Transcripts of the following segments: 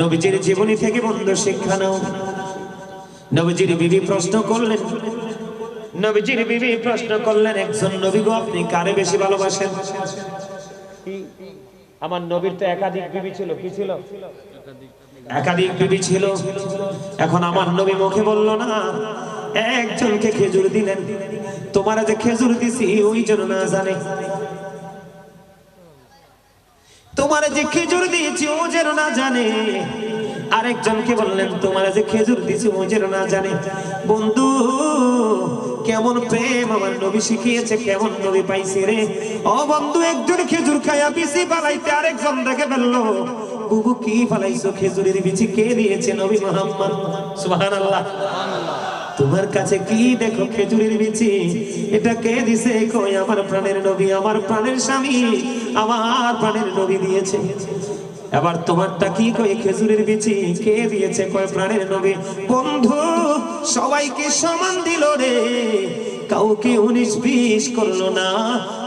নবীজির জীবনী থেকে বন্ধু শিক্ষা নাও। নবীজির বিবি প্রশ্ন করলেন নবীজির বিবি প্রশ্ন করলেন একজন নবী গো আপনি কারে বেশি ভালোবাসেন? আমার নবীর তো একাধিক বিবি ছিল কি ছিল? একাধিক বিবি ছিল। এখন আমার নবী মুখে বলল না একজনকে খেজুর দিলেন। তোমার যে খেজুর দিছি ওই জন্য না জানে। তোমার যে খেজুর দিয়েছি, ও যেন না জানে। আরেকজনকে বললেন, তোমার যে খেজুর দিয়েছি, ও যেন না জানে। বন্ধু, কেমন প্রেম আমার নবী শিখিয়েছে, কেমন নবী পাইছে রে। ও বন্ধু, একজন খেজুর খাইয়া বিসি পালাইতে আরেকজন দেখে ফেলল। বুবু, কি ফালাইছো খেজুরের বিচি কে দিয়েছে নবী মোহাম্মদ? সুবহানাল্লাহ। তোমার কাছে কি দেখো খেজুরের বিচি? এটা কে দিছে কই? আমার প্রাণের নবী, আমার প্রাণের স্বামী, আমার প্রাণের নবী দিয়েছে। এবার তোমারটা কি কই? খেজুরের বিচি কে দিয়েছে কয় প্রাণের নবী। বন্ধু, সবাইকে সমান দিল রে। কাউকে উনিশ বিশ করল না।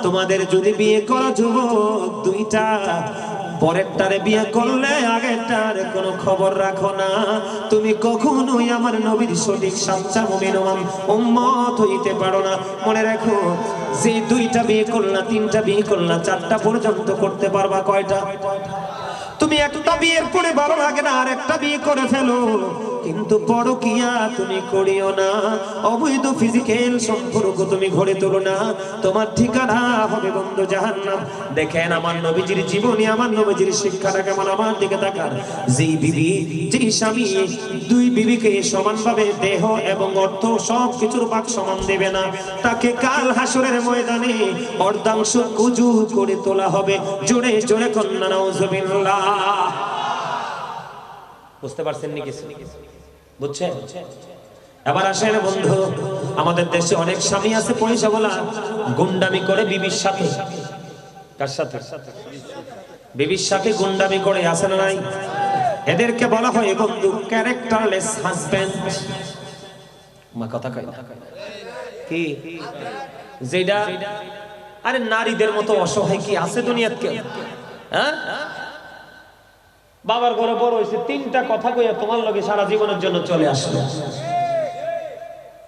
তোমাদের যদি বিয়ে করো যুবক দুইটা পরেরটারে বিয়ে করলে আগেরটার কোনো খবর রাখো না। তুমি কখনোই আমার নবীর সঠিক সাচ্চা মুমিন উম্মত হইতে পারো না। মনে রাখো, যে দুইটা বিয়ে করলা, তিনটা বিয়ে করলা, চারটা পর্যন্ত করতে পারবা কয়টা? তুমি একটা বিয়ের পরে ভালো লাগে না আর একটা বিয়ে করে ফেলো। কিন্তু বড় কিয়া তুমি করিও না। অবৈধ ফিজিক্যাল সম্পর্ক তুমি ঘরে তোলো না। তোমার ঠিকানা হবে বন্ধ জাহান্নাম। দেখেন আমার নবীজির জীবনী, আমার নবীজির শিক্ষাটা কেমন? আমার দিকে তাকান। যেই বিবি, যেই স্বামী, দুই বিবিকে সমানভাবে দেহ এবং অর্থ সব কিছুর পাক সমান দেবে না। তাকে কাল হাসরের ময়দানে অর্ধাংশ কুজু করে তোলা হবে। জোরে জোরে কন্যা, নাউজুবিল্লাহ। বুঝতে পারছেন নি কিছু? বুঝছেন? এবার আসেন বন্ধু, আমাদের দেশে অনেক স্বামী আছে, পয়সা বলা, গুন্ডামি করে বিবির সাথে। কার সাথে? বিবির সাথে গুন্ডামি করে আসে না নাই? এদেরকে বলা হয় বন্ধু ক্যারেক্টারলেস হাজবেন্ড মা, কথা কয়। কি? যেটা আরে নারীদের মতো অসহায় কি আছে দুনিয়াত হ্যাঁ? বাবার ঘরে বড় হয়েছে, তিনটা কথা কইয়া তোমার লগে সারা জীবনের জন্য চলে আসলো।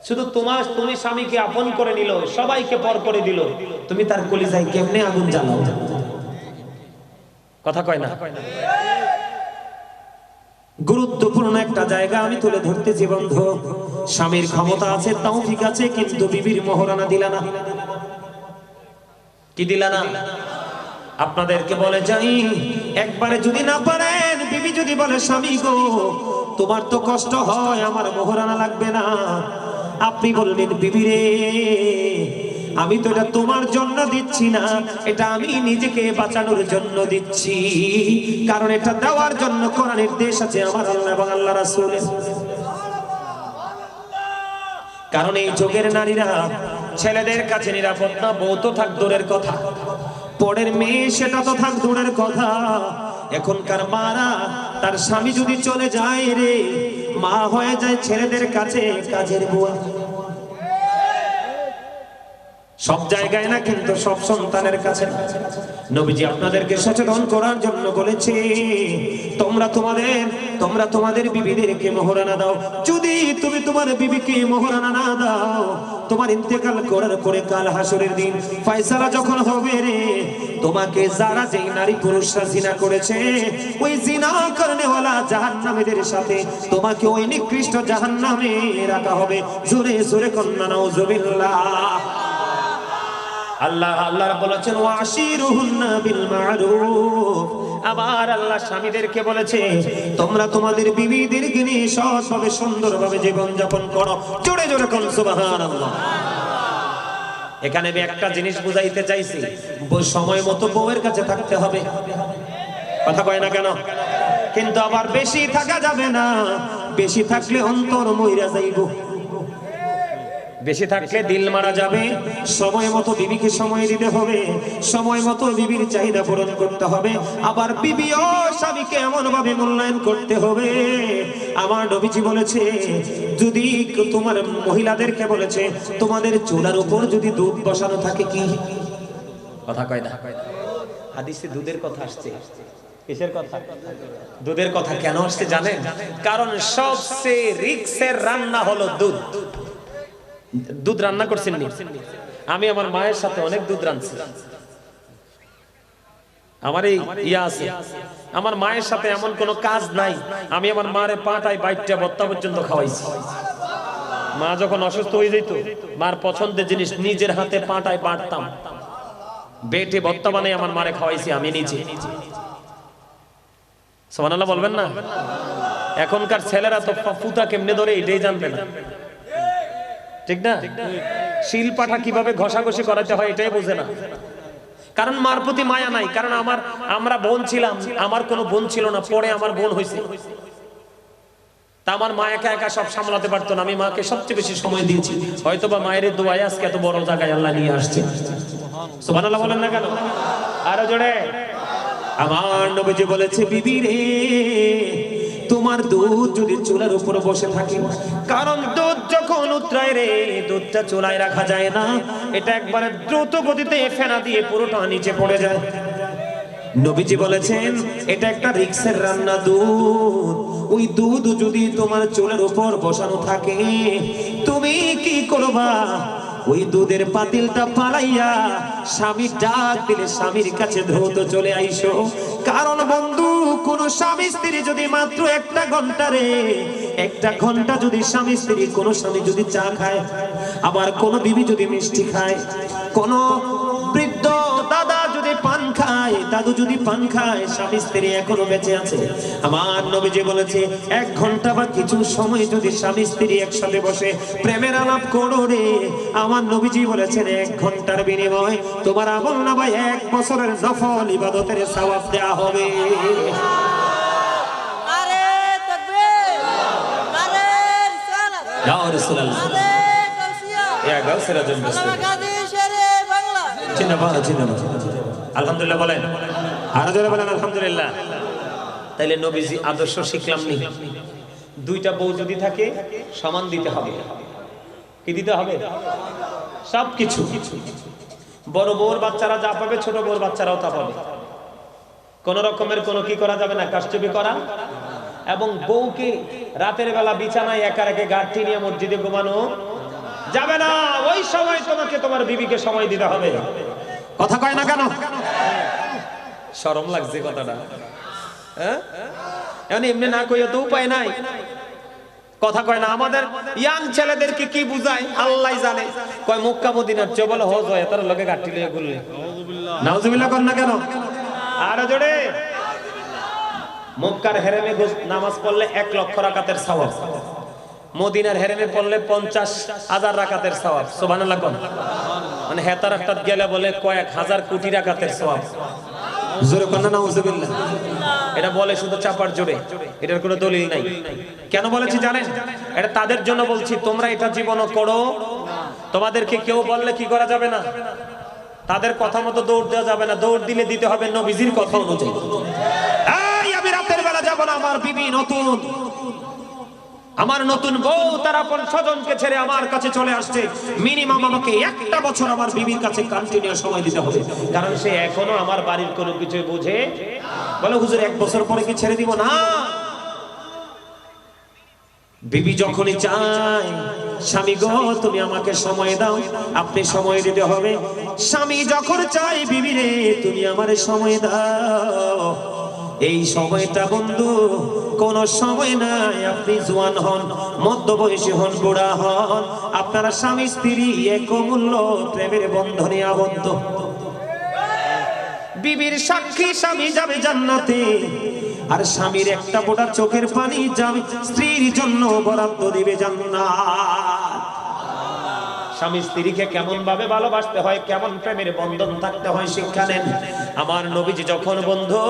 শুধু তোমার, তুমি স্বামীকে আপন করে নিল, সবাইকে পর করে দিল। তুমি তার কলিজায় কেমনে আগুন জ্বালাও? কথা কয় না? গুরুত্বপূর্ণ একটা জায়গা আমি তুলে ধরতেছি, বন্ধু। স্বামীর ক্ষমতা আছে, তাও ঠিক আছে, কিন্তু বিবির মোহরানা দিলা না। কি দিলা না? আপনাদেরকে বলে যাই, একবারে যদি না পারেন বিবি যদি বলে, স্বামী গো, তোমার তো কষ্ট হয়, আমার মোহরানা লাগবে না। আপনি বললেন, বিবি রে, আমি তো এটা তোমার জন্য দিচ্ছি না, এটা আমি নিজেকে বাঁচানোর জন্য দিচ্ছি। কারণ এটা দেওয়ার জন্য কোরআন নির্দেশ আছে আমার আল্লাহ এবং আল্লাহ রাসূলের। কারণ এই যুগের নারীরা, ছেলেদের কাছে নিরাপদ না, বউ তো থাক, দূরের কথা। পরের মেয়ে সেটা তো থাক, দূরের কথা। এখনকার মারা, তার স্বামী যদি চলে যায় রে, মা হয়ে যায় ছেলেদের কাছে কাজের বুয়া সব জায়গায় না কিন্তু সব সন্তানের কাছে না। নবীজি আপনাদেরকে সচেতন করার জন্য বলেছে, তোমরা তোমাদের তোমরা তোমাদের বিবিদেরকে মোহরানা দাও। যদি তুমি তোমার বিবিকে মোহরানা না দাও, তোমার ইন্তেকাল করার পরে কাল হাসরের দিন ফয়সালা যখন হবে রে, তোমাকে যারা যেই নারী পুরুষরা জিনা করেছে, ওই জিনা করনেওয়ালা জাহান্নামীদের সাথে তোমাকে ওই নিকৃষ্ট জাহান্নামে রাখা হবে। জোরে জোরে কন্যা, নাউজুবিল্লাহ। আল্লাহ আল্লাহ বলেছেন আবার আল্লাহ স্বামীদেরকে বলেছে, তোমরা তোমাদের বিবিদেরকে নিয়ে সৎভাবে, সুন্দরভাবে জীবন যাপন করো। জোরে জোরে কোন এখানে আমি একটা জিনিস বুঝাইতে চাইছি সময় মতো বউয়ের কাছে থাকতে হবে। কথা কয় না কেন? কিন্তু আবার বেশি থাকা যাবে না। বেশি থাকলে অন্তর মইরা যাইবো। বেশি থাকলে দিল মারা যাবে। সময় মতো বিবিকে সময় দিতে হবে। সময় মতো বিবির চাহিদা পূরণ করতে হবে। আবার বিবি ও স্বামীকে এমন ভাবে মূল্যায়ন করতে হবে। আমার নবীজি বলেছে যদি তোমার মহিলাদেরকে বলেছে তোমাদের চুলার উপর যদি দুধ বসানো থাকে কি? কথা কয় না। হাদিসে দুধের কথা আসছে। কিসের কথা? দুধের কথা কেন আসছে জানেন? কারণ সবচেয়ে রিক্সের রান্না হলো দুধ। দুধ রান্না করছেন আমি আমার মায়ের সাথে অনেক দুধ রাঁধছি। আমার এই ইয়া আছে। আমার মায়ের সাথে এমন কোনো কাজ নাই। আমি আমার মারে পাটায় বাইটটা বত্তা পর্যন্ত খাওয়াইছি। মা যখন অসুস্থ হয়ে যেত, মার পছন্দের জিনিস নিজের হাতে পাটায় বাটতাম। বেটে বত্তা বানাই আমার মারে খাওয়াইছি আমি নিজে। সোমানাল্লাহ বলবেন না? এখনকার ছেলেরা তো পুতা কেমনে ধরে এটাই জানবে না। ঠিক না? শিল পাঠা কীভাবে ঘষাঘষি করাতে হয় এটাই বোঝে না। কারণ মার প্রতি মায়া নাই, কারণ আমার, আমরা বোন ছিলাম, আমার কোনো বোন ছিল না, পরে আমার বোন হয়েছে। তা আমার মা একা একা সব সামলাতে পারতো না, আমি মাকে সবচেয়ে বেশি সময় দিয়েছি। হয়তো বা মায়ের দোয়ায় আজকে এত বড় জায়গায় আল্লাহ নিয়ে আসছে। সুবহানাল্লাহ বলেন না কেন? আরও জোরে। আমার নবীজি বলেছে, বিবি রে তোমার দুধ যদি চুলার উপর বসে থাকে, কারণ দুধ যখন উতরায় রে, দুধটা চুলায় রাখা যায় না। এটা একবারে দ্রুত গতিতে ফেনা দিয়ে পুরোটা নিচে পড়ে যায়। নবীজি বলেছেন, এটা একটা রিক্সের রান্না দুধ। ওই দুধ যদি তোমার চুলের উপর বসানো থাকে, তুমি কি করবা? ওই দুধের পাতিলটা পালাইয়া স্বামীর ডাক দিলে স্বামীর কাছে ধৌত চলে আইসো। কারণ বন্ধু, কোন স্বামী স্ত্রী যদি মাত্র একটা ঘণ্টা রে, একটা ঘণ্টা যদি স্বামী স্ত্রী, কোন স্বামী যদি চা খায়, আবার কোন বিবি যদি মিষ্টি খায়, কোন খায় দাদু যদি পান খায় স্বামী স্ত্রী এখনও বেঁচে আছে। আমার নবীজি বলেছে এক ঘণ্টা বা কিছু সময় যদি স্বামী স্ত্রী একসাথে বসে প্রেমের আলাপ করো রে। আমার নবীজি বলেছেন এক ঘণ্টার বিনিময় তোমার আমল না ভাই এক বছরের নফল ইবাদতের সওয়াব দেয়া হবে। নারে তাকবীর নারে রিসালাত ইয়া রাসূলুল্লাহ নারে জিন্দাবাদ আলহামদুলিল্লাহ বলেন। আরও জোরে বলেন, আলহামদুলিল্লাহ। তাইলে নবীজি আদর্শ শিখলাম নি। দুইটা বউ যদি থাকে, সমান দিতে হবে। কি দিতে হবে? সব কিছু। বড় বউর বাচ্চারা যা পাবে, ছোট বউর বাচ্চারাও তা পাবে। কোন রকমের কোনো কি করা যাবে না কারচুপি করা। এবং বউকে রাতের বেলা বিছানায় একা রেখে গাঠি নিয়ে মসজিদে ঘুমানো যাবে না ওই সময় তোমাকে তোমার বিবিকে সময় দিতে হবে। কথা কয় না কেন? শরম লাগছে কথাটা। হ্যাঁ? এমনি না কইয়া তো উপায় নাই? কথা কয় না আমাদের ইয়াং ছেলেদেরকে কি বুঝায়? আল্লাহ জানে। কয় মক্কা মদিনার চেয়ে বলে হজ হয় তার লগে গাঠি লইয়া ঘুরলে। নাউজুবিল্লাহ কর না কেন? আর জোরে। মক্কার হেরেমে গোস- নামাজ পড়লে এক লক্ষ রাকাতের সওয়াব। মদিনার হেরেমে পড়লে পঞ্চাশ হাজার রাকাতের সওয়াব সুবহানাল্লাহ কোন। মানে হেতার একটা গেলে বলে কয়েক হাজার কোটি রাকাতের সওয়াব। জোরে এটা বলে শুধু চাপার জোরে এটার কোনো দলিল নাই। কেন বলেছি জানেন? এটা তাদের জন্য বলছি তোমরা এটা জীবনও করো তোমাদেরকে কেউ বললে কি করা যাবে না? তাদের কথা মতো দৌড় দেওয়া যাবে না দৌড় দিলে দিতে হবে নবীজির কথা অনুযায়ী। আমি রাতের বেলা যাব না আমার বিবি নতুন। আমার নতুন বউ, তার আপন স্বজনকে ছেড়ে আমার কাছে চলে আসছে। মিনিমাম আমাকে একটা বছর আমার বিবির কাছে কন্টিনিউ সময় দিতে হবে। কারণ সে এখনও আমার বাড়ির কোনো কিছু বোঝে বলে, হুজুর, এক বছর পরে কি ছেড়ে দিব? না। বিবি যখনই চায়, স্বামী গো, তুমি আমাকে সময় দাও, আপনি সময় দিতে হবে। স্বামী যখন চাই বিবি রে, তুমি আমারে সময় দাও। এই সময়টা বন্ধু, কোন সময় নাই। আপনি জোয়ান হন, মধ্যবয়সী হন, বুড়া হন। আপনারা স্বামী, স্ত্রী, এক মূল্য প্রেমের বন্ধনে আবদ্ধ। বিবির সাক্ষী, স্বামী যাবে জান্নাতে। আর স্বামীর একটা ফোঁটা চোখের পানি যাবে, স্ত্রীর জন্য বরাদ্দ দিবে জান্নাত। স্বামী স্ত্রীকে কেমন ভাবে ভালোবাসতে হয়, কেমন প্রেমের বন্ধন থাকতে হয় শিক্ষা নেন। আমার নবীজি যখন বন্ধু,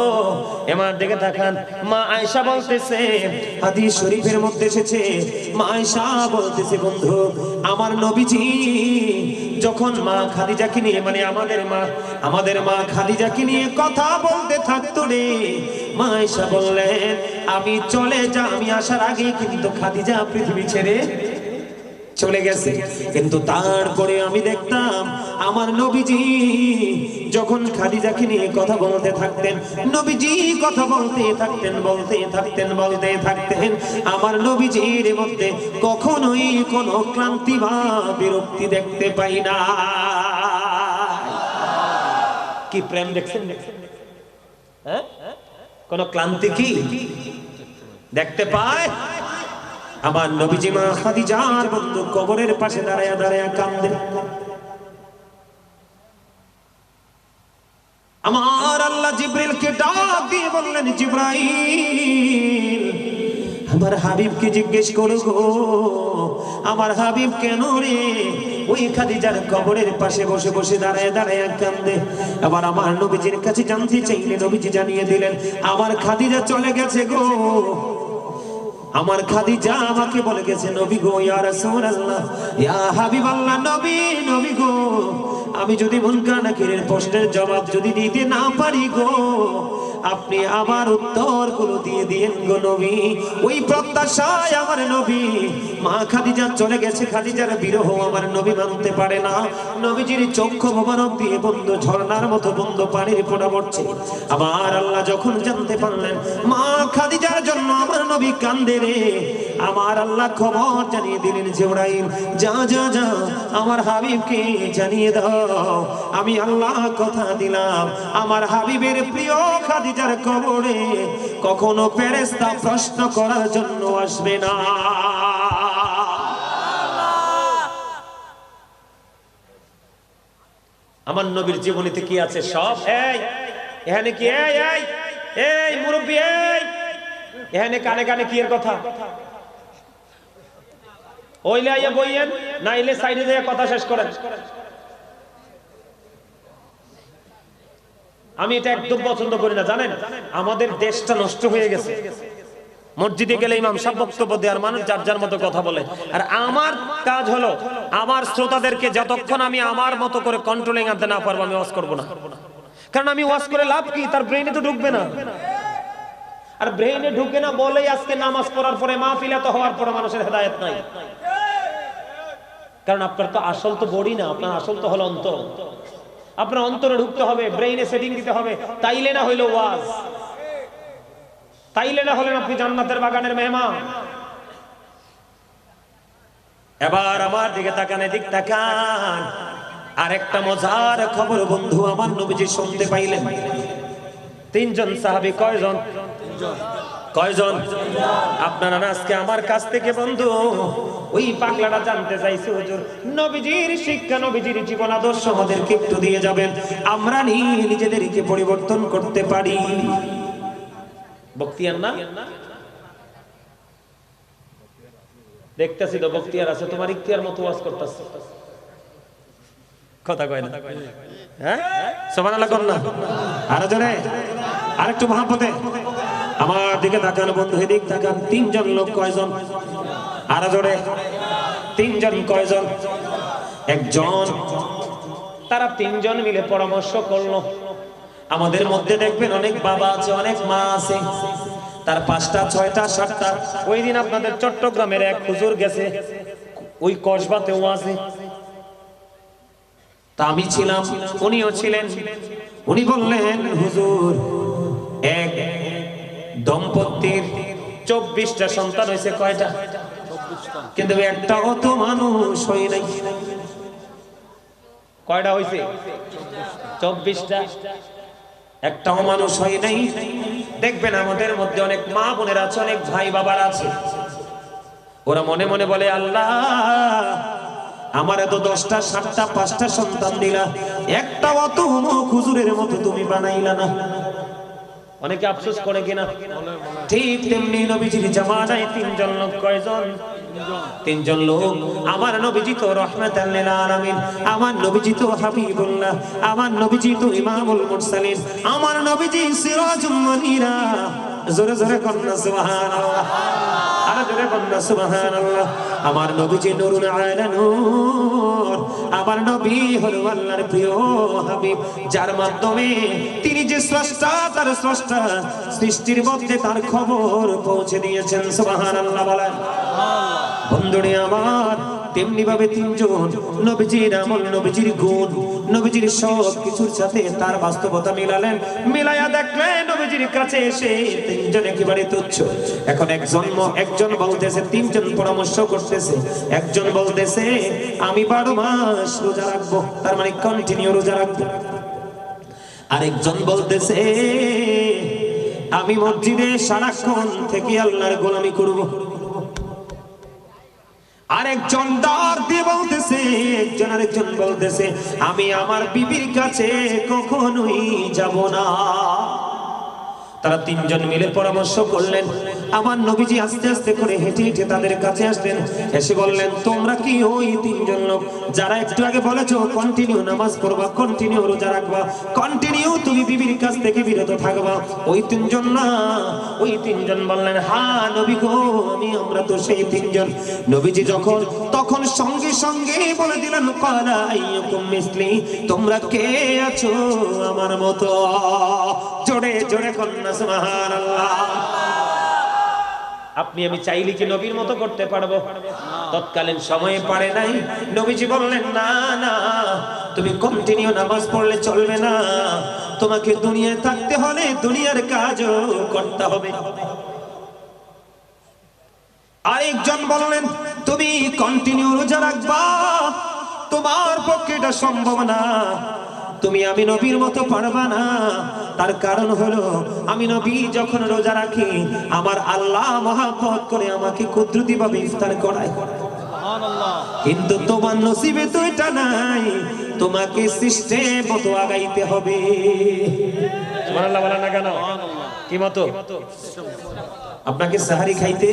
এমার দিকে তাকান, মা আয়েশা বলতেছে, হাদিস শরীফের মধ্যে এসেছে, মা আয়েশা বলতেছে, বন্ধু, আমার নবীজি যখন মা খাদিজাকে নিয়ে মানে আমাদের মা আমাদের মা খাদিজাকে নিয়ে কথা বলতে থাকতো রে, মা আয়েশা বললেন, আমি চলে যা আমি আসার আগে কিন্তু খাদিজা পৃথিবী ছেড়ে চলে গেছে। কিন্তু তারপরে আমি দেখতাম, আমার নবীজি যখন খাদিজাকে নিয়ে কথা বলতে থাকতেন, নবীজি কথা বলতে থাকতেন বলতে থাকতেন বলতে থাকতেন, আমার নবীজির মধ্যে কখনোই কোনো ক্লান্তি বা বিরক্তি দেখতে পাই না। কি প্রেম দেখছেন? হ্যাঁ? কোন ক্লান্তি কি দেখতে পায়? আমার নবীজি মা খাদিজার বন্ধু কবরের পাশে দাঁড়ায়া দাঁড়ায়া কান্দে আমার আল্লাহ জিব্রিলকে ডাক দিয়ে বললেন, জিব্রাইল, আমার হাবিবকে জিজ্ঞেস করো গো, আমার হাবিব কেন রে? ওই খাদিজার কবরের পাশে বসে বসে দাঁড়ায় দাঁড়ায় কান্দে আবার আমার নবীজির কাছে জানতে চাইলে নবীজি জানিয়ে দিলেন, আমার খাদিজা চলে গেছে গো আমার খাদিজা আমাকে বলে গেছে, নবী গো, ইয়া নবী নবী গো, আমি যদি মুনকার নাকিরের প্রশ্নের জবাব যদি দিতে না পারি গো আপনি আমার উত্তরগুলো দিয়ে দিয়েন গো নবী। ওই প্রত্যাশায় আমার নবী, মা খাদিজা চলে গেছে, খাদিজার বিরহ আমার নবী মানতে পারে না। নবীজির চক্ষু মোবারক দিয়ে বন্ধ, ঝর্ণার মতো বন্ধ, পানির ফোঁটা পড়ছে। আমার আল্লাহ যখন জানতে পারলেন, মা খাদিজার জন্য আমার নবী কান্দে রে। আমার আল্লাহ খবর জানিয়ে দিলেন, জিবরাইল, যা যা যা, আমার হাবিবকে জানিয়ে দাও। আমি আল্লাহ কথা দিলাম। আমার হাবিবের প্রিয় খাদিজার কবরে কখনো ফেরেশতা প্রশ্ন করার জন্য আসবে না। আমার নবীর জীবনীতে কি আছে সব? এই, এখানে কি? এই এই মুরব্বী, এই। এখানে কানে কানে কি এর কথা? ওইলে আইয়া বইয়েন নাইলে সাইডে দিয়ে কথা শেষ করেন। আমি এটা একদম পছন্দ করি না, জানেন? আমাদের দেশটা নষ্ট হয়ে গেছে। মসজিদে গেলে ইমাম সাহেব বক্তব্য দেওয়ার মানুষ যার যার মতো কথা বলে। আর আমার কাজ হলো, আমার শ্রোতাদেরকে যতক্ষণ আমি আমার মতো করে কন্ট্রোলিং আনতে না পারব, আমি ওয়াজ করব না। কারণ আমি ওয়াজ করে লাভ কি? তার ব্রেইনে তো ঢুকবে না। আর ব্রেইনে ঢুকে না বলেই আজকে নামাজ পড়ার পরে মাহফিলা তো হওয়ার পরে মানুষের হেদায়েত নাই। কারণ আপনার তো আসল তো বডি না, আপনার আসল তো হলো অন্তর। আপনার অন্তরে ঢুকতে হবে ব্রেইনে সেটিং দিতে হবে। তাইলে না হইল ওয়াজ। তাইলে না হলেন আপনি জান্নাতের বাগানের মেহমান। এবার আমার দিকে তাকান এদিক তাকান। আরেকটা মজার খবর বন্ধু আমার নবীজি শুনতে পাইলেন। তিনজন সাহাবী কয়জন? কয়জন? আপনারা আজকে আমার কাছ থেকে বন্ধু, ওই পাগলাটা জানতে চাইছে, হুজুর। নবীজির শিক্ষা, নবীজির জীবন আদর্শ আমাদেরকে একটু দিয়ে যাবেন। আমরা নিজেদেরকে পরিবর্তন করতে পারি। বক্তিয়ার না? দেখতেছি তো বক্তিয়ার আছে, তোমার ইখতিয়ার মতো ওয়াজ করতেছে। কথা কয় না। হ্যাঁ? সুবহানাল্লাহ কর না। আরও জোরে? আরেকটু মহাপতে আমার দিকে তাকান, বন্ধু, এদিক তাকান। তিনজন লোক কয়জন? আরও জোরে। তিনজন কয়জন? একজন। তারা তিনজন মিলে পরামর্শ করল। আমাদের মধ্যে দেখবেন অনেক বাবা আছে, অনেক মা আছে। তার পাঁচটা, ছয়টা, সাতটা। ওই দিন আপনাদের চট্টগ্রামের এক হুজুর গেছে, ওই কসবাতেও আছে তা আমি ছিলাম, উনিও ছিলেন। উনি বললেন, হুজুর, এক দম্পতির চব্বিশটা সন্তান হয়েছে কয়টা? কিন্তু একটাও তো মানুষ হয় নাই। কয়টা হয়েছে? চব্বিশটা। একটাও মানুষ হয় নাই। দেখবেন আমাদের মধ্যে অনেক মা বোনের আছে, অনেক ভাই বাবার আছে। ওরা মনে মনে বলে, আল্লাহ, আমার এত দশটা, সাতটা, পাঁচটা সন্তান দিলা। একটা অত খুজুরের মতো তুমি বানাইলা না। অনেকে আফসোস করে কিনা? ঠিক তেমনি নবীজির জামানায় তিনজন লোক কয়জন? তিনজন লোক। আমার নবীজি তো রহমাতাল আমার নবীজি তো হাবিবুল্লাহ, আমার নবীজি তো ইমামুল মুরসালিন, আমার নবীজি সিরাজুল মুনিরা। জোরে জোরে কন্যা সুবহানাল্লাহ। আমার নবীজি নূরুল আলা নূর। আমার নবী হলো আল্লাহর প্রিয় হাবিব, যার মাধ্যমে তিনি যে স্রষ্টা, তার স্রষ্টা সৃষ্টির মধ্যে তার খবর পৌঁছে দিয়েছেন, সুবহানাল্লাহ বলেন। বন্ধুরে আমার তেমনি ভাবে তিনজন। নবীজির আমল, নবীজির গুণ, নবীজির সব কিছুর সাথে তার বাস্তবতা মিলালেন। মিলায়া দেখলেন নবীজির কাছে এসে তিনজন একেবারে তুচ্ছ। এখন একজন একজন বলতেছে, তিনজন পরামর্শ করতেছে। একজন বলতেছে, আমি বারো মাস রোজা রাখব। তার মানে কন্টিনিউ রোজা রাখব। আরেকজন বলতেছে, আমি মসজিদে সারাক্ষণ থেকে আল্লাহর গোলামি করব। আরেকজন ডাক দিয়ে বলতেছে একজন আরেকজন বলতেছে আমি আমার বিবির কাছে কখনোই যাব না। তারা তিনজন মিলে পরামর্শ করলেন। আমার নবীজি আস্তে আস্তে করে হেঁটে হেঁটে তাদের কাছে আসলেন। এসে বললেন, তোমরা কি ওই তিনজন লোক? যারা একটু আগে বলেছ কন্টিনিউ নামাজ পড়বা কন্টিনিউ রোজা রাখবা কন্টিনিউ তুমি বিবির কাছ থেকে বিরত থাকবা। ওই তিনজন না, ওই তিনজন বললেন, হা, নবী গো, আমি, আমরা তো সেই তিনজন। নবীজি যখন, তখন সঙ্গে সঙ্গে বলে দিলেন কালা আইয়ুকুম মিসলি, তোমরা কে আছো আমার মতো? জোরে জোরে কন্যা, সুবহানাল্লাহ। আপনি আমি চাইলে কি নবীর মতো করতে পারব? তৎকালীন সময়ে পারে নাই। নবীজি বললেন, না না, তুমি কন্টিনিউ নামাজ পড়লে চলবে না। তোমাকে দুনিয়ায় থাকতে হলে দুনিয়ার কাজও করতে হবে। আরেকজন বললেন, তুমি কন্টিনিউ রোজা রাখবা, তোমার পক্ষে এটা সম্ভব না। তুমি আমি নবীর মতো পারবা না। তার কারণ হলো আমি নবী যখন রোজা রাখি আমার আল্লাহ মহাব্বত করে আমাকে কুদরতি ভাবে ইফতার করায়। কিন্তু তোমার নসিবে তো এটা নাই তোমাকে সিস্টেম মতো আগাইতে হবে। কি মতো? আপনাকে সাহারি খাইতে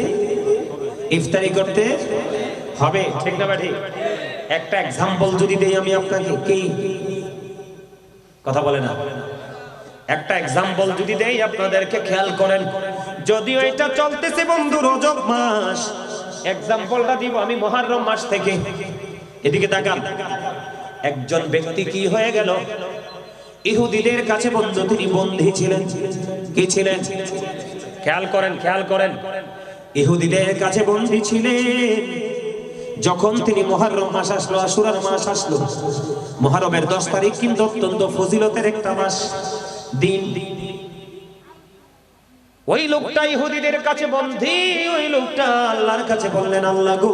ইফতারি করতে হবে। ঠিক না ঠিক। একটা এক্সাম্পল যদি দেই আমি আপনাকে কি? কথা বলে না। একটা এক্সাম্পল যদি দেই, আপনাদেরকে খেয়াল করেন। যদিও এটা চলতেছে বন্ধু রজব মাস এক্সাম্পলটা দিব আমি মহারম মাস থেকে। এদিকে তাকান। একজন ব্যক্তি কি হয়ে গেল? ইহুদিদের কাছে বন্ধু, তিনি বন্দী ছিলেন। কি ছিলেন? খেয়াল করেন খেয়াল করেন। ইহুদিদের কাছে বন্দী ছিলেন। যখন তিনি মহরম মাস আসলো, আশুরার মাস আসলো মহরমের দশ তারিখ কিন্তু অত্যন্ত ফজিলতের একটা মাস, দিন। ওই লোকটা ইহুদিদের কাছে বন্দী, ওই লোকটা আল্লাহর কাছে বললেন, আল্লাহ গো,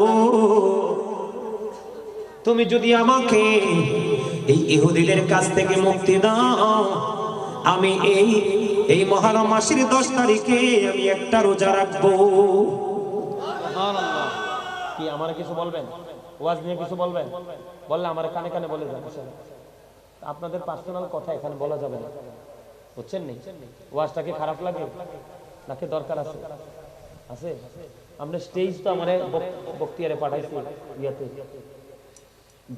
তুমি যদি আমাকে এই ইহুদিদের কাছ থেকে মুক্তি দাও, আমি এই এই মহারম মাসের দশ তারিখে আমি একটা রোজা রাখব। কি আমার কিছু বলবেন? ওয়াজ নিয়ে কিছু বলবেন? বললে আমার কানে কানে বলে যান আপনাদের পার্সোনাল কথা এখানে বলা যাবে না। বুঝছেন নি? ওয়াজটা কি খারাপ লাগে? নাকি দরকার আছে? আছে? আমরা স্টেজ তো আমার বক্তিয়ারে পাঠাইছি ইয়াতে।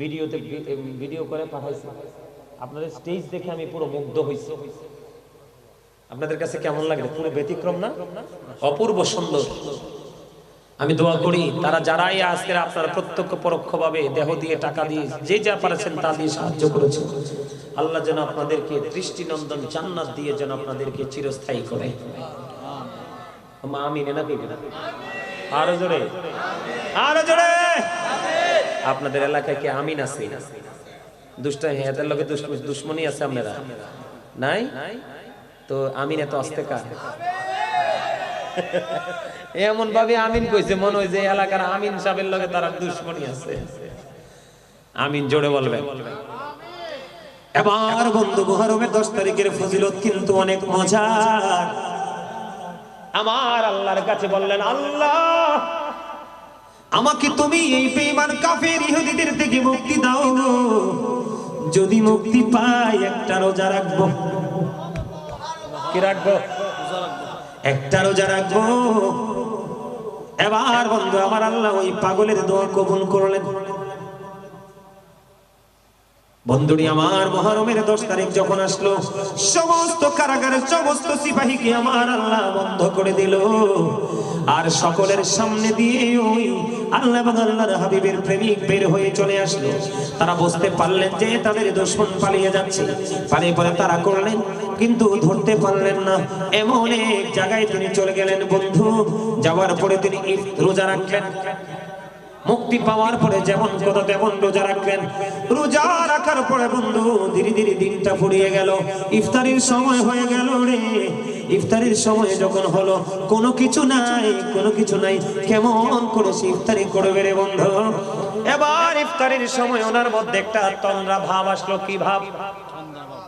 ভিডিওতে ভিডিও করে পাঠাইছি। আপনাদের স্টেজ দেখে আমি পুরো মুগ্ধ হইছি। আপনাদের কাছে কেমন লাগে? পুরো ব্যতিক্রম না? অপূর্ব সুন্দর। আমি দোয়া করি, তারা যারাই আজকের আপনারা প্রত্যক্ষ পরোক্ষ ভাবে দেহ দিয়ে টাকা দিয়ে যে যা পারেছেন তা দিয়ে সাহায্য করেছেন। আল্লাহ যেন আপনাদেরকে দৃষ্টিনন্দন জান্নাত দিয়ে যেন আপনাদেরকে চিরস্থায়ী করে। মা আমি না কি আরও জোরে। আরও জোরে। আপনাদের এলাকায় কি আমিন আছে? দুষ্ট লোকে দুশ্মনী আছে আপনারা? নাই? তো আমিন এত আসতে কার? এমন ভাবে আমিন কইছে মনে হয় যে এলাকার আমিন সাহেবের লগে তারা দুশ্মনী আছে। আমিন জোরে বলবেন এবার বন্ধু মুহরমের দশ তারিখের ফজিলত কিন্তু অনেক মজার। আমার আল্লাহর কাছে বললেন আল্লাহ আমাকে তুমি এই বেঈমান কাফের ইহুদিদের থেকে মুক্তি দাও যদি মুক্তি পাই একটা রোজা রাখব। কি রাখব? একটা রোজা রাখব। এবার বন্ধু, আমার আল্লাহ ওই পাগলের দোয়া কবুল করলেন। বন্ধুরি আমার মহরমের দশ তারিখ যখন আসলো, সমস্ত কারাগারের সমস্ত সিপাহীকে আমার আল্লাহ বন্ধ করে দিল। আর সকলের সামনে দিয়ে ওই আল্লাহ আল্লাহর হাবিবের প্রেমিক বের হয়ে চলে আসলো। তারা বুঝতে পারলেন যে তাদের দুশ্মন পালিয়ে যাচ্ছে। পালিয়ে পরে তারা করলেন কিন্তু ধরতে পারলেন না। এমন এক জায়গায় তিনি চলে গেলেন বন্ধু। যাওয়ার পরে তিনি রোজা রাখলেন। মুক্তি পাওয়ার পরে যেমন কথা তেমন রোজা রাখবেন রোজা রাখার পরে বন্ধু, ধীরে ধীরে দিনটা ফুরিয়ে গেল। ইফতারির সময় হয়ে গেল রে। ইফতারির সময় যখন হলো, কোনো কিছু নাই, কোনো কিছু নাই। কেমন করে সে ইফতারি করবে রে বন্ধু? এবার ইফতারির সময় ওনার মধ্যে একটা তন্দ্রা ভাব আসলো। কি ভাব?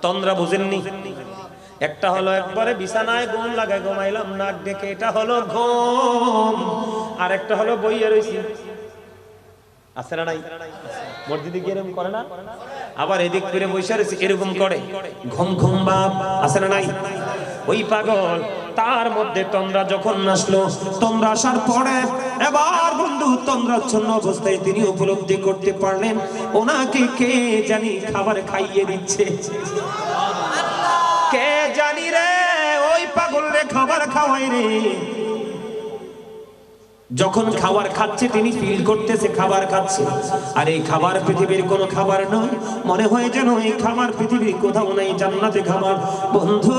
তন্দ্রা বুঝেননি? একটা হলো একবারে বিছানায় ঘুম লাগায় ঘুমাইলাম, নাক ডেকে, এটা হলো ঘুম। আর একটা হলো বইয়ে রয়েছি আছে না নাই? মসজিদে গিয়ে এরকম করে না? আবার এদিক ফিরে বসে রয়েছে, এরকম করে। ঘুম ঘুম বাপ, আছে না নাই? ওই পাগল, তার মধ্যে তন্দ্রা যখন আসলো, তন্দ্রা আসার পরে এবার বন্ধু তন্দ্রাচ্ছন্ন অবস্থায় তিনি উপলব্ধি করতে পারলেন, ওনাকে কে জানি খাবার খাইয়ে দিচ্ছে। যখন খাবার খাচ্ছে, তিনি ফিল করতেছে খাবার খাচ্ছে। আর এই খাবার পৃথিবীর কোনো খাবার নয়। মনে হয় যেন এই খাবার পৃথিবীর কোথাও নাই, জান্নাতে খাবার। বন্ধু,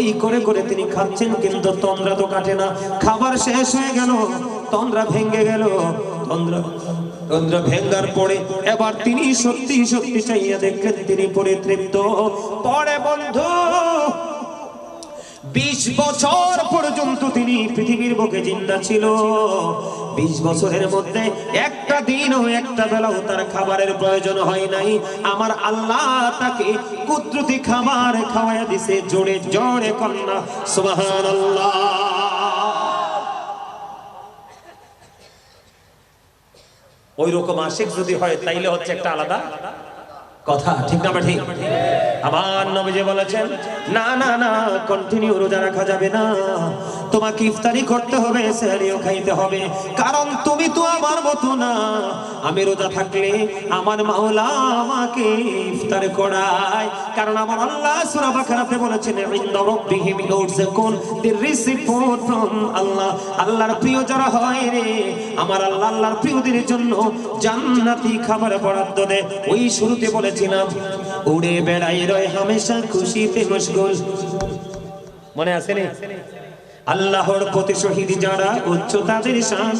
এই করে করে তিনি খাচ্ছেন, কিন্তু তন্দ্রা তো কাটে না। খাবার শেষ হয়ে গেল, তন্দ্রা ভেঙে গেল। তন্দ্রা তন্দ্রা ভেঙ্গার পরে এবার তিনি সত্যি সত্যি চাইয়া দেখলেন, তিনি পরে পরিতৃপ্ত পরে বন্ধু বিশ বছর পর্যন্ত তিনি পৃথিবীর বুকে জিন্দা ছিল। বিশ বছরের মধ্যে একটা দিন দিনও একটা বেলাও তার খাবারের প্রয়োজন হয় নাই। আমার আল্লাহ তাকে কুদরতি খাবার খাওয়াইয়া দিছে, জোরে জোরে কন্যা সুবহান ওই রকম আশিক যদি হয়, তাইলে হচ্ছে একটা আলাদা। কথা ঠিক না ঠিক? আমার নবীজি বলেছেন, না না না কন্টিনিউ রোজা রাখা যাবে না। তোমাকে ইফতারি করতে হবে, সেহারিও খাইতে হবে। কারণ তুমি তো আমার মতো না। আমি রোজা থাকলে আমার মাওলা আমাকে ইফতার করায়। কারণ আমার আল্লাহ সূরা বাকারাতে বলেছেন, ইনদা রাব্বিহিম ইউরযাকুন দি রিসিভ ফ্রম আল্লাহ। আল্লাহর প্রিয় যারা হয় রে, আমার আল্লাহ আল্লাহর প্রিয়দের জন্য জান্নাতি খাবার বরাদ্দ দেয়। ওই শুরুতে বলেছিলাম উড়ে বেড়াই রয় হামেশা খুশিতে মশগুল মনে আছে নি? আল্লাহর প্রতি শহীদ যারা উচ্চ তাদের শান,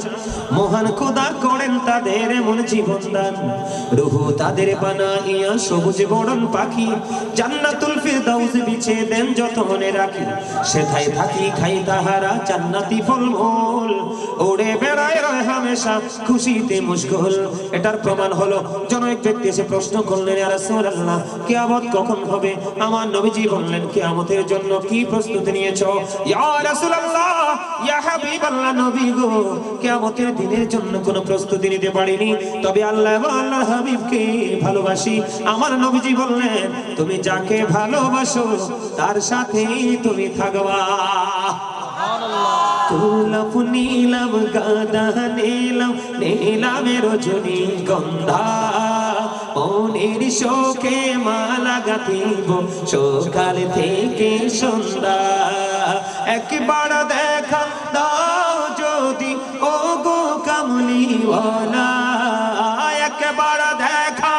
মহান খোদা করেন তাদের এমন জীবন দান রুহু তাদের বানাইয়া সবুজ বরণ পাখি, জান্নাতুল ফিরদাউস বিছে দেন যতনে রাখি। সেথায় থাকি খাই তাহারা জান্নাতি ফলমূল। ওড়ে বেড়ায় রয় হামেশা, খুশিতে মুশগুল এটার প্রমাণ হলো জন এক ব্যক্তি এসে প্রশ্ন করলেন, ইয়া রাসূলুল্লাহ, কিয়ামত কখন হবে? আমার নবীজি বললেন, কিয়ামতের জন্য কি প্রস্তুতি নিয়েছো? ইয়া রাসূলুল্লাহ ইয়া হাবিবাল্লাহ নবী গো কিয়ামতের দিনের জন্য কোনো প্রস্তুতি নিতে পারিনি। তবে আল্লাহ এবং আল্লাহর হাবিবকে ভালোবাসি। আমার নবীজি বললেন তুমি যাকে ভালোবাসো তার সাথেই তুমি থাকবা। নীলাম গাদা নীলাম নীলামের রজনী গন্ধা মনের শোকে মালা গাথিব, সকাল থেকে সন্ধ্যা। একবার দেখা দাও যদি ও গো কামলিওয়ালা। একবার দেখা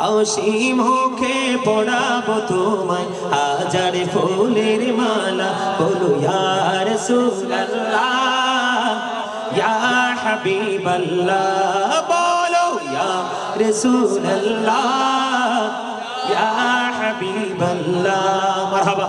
হাসি মুখে পড়াবো তোমায়, হাজারে ফুলের মালা, বলো ইয়ার সুল্লাহ ইয়া হাবিবাল্লাহ বলো ইয়া রসুল্লাহ ইয়া হাবিবাল্লাহ মারহাবা।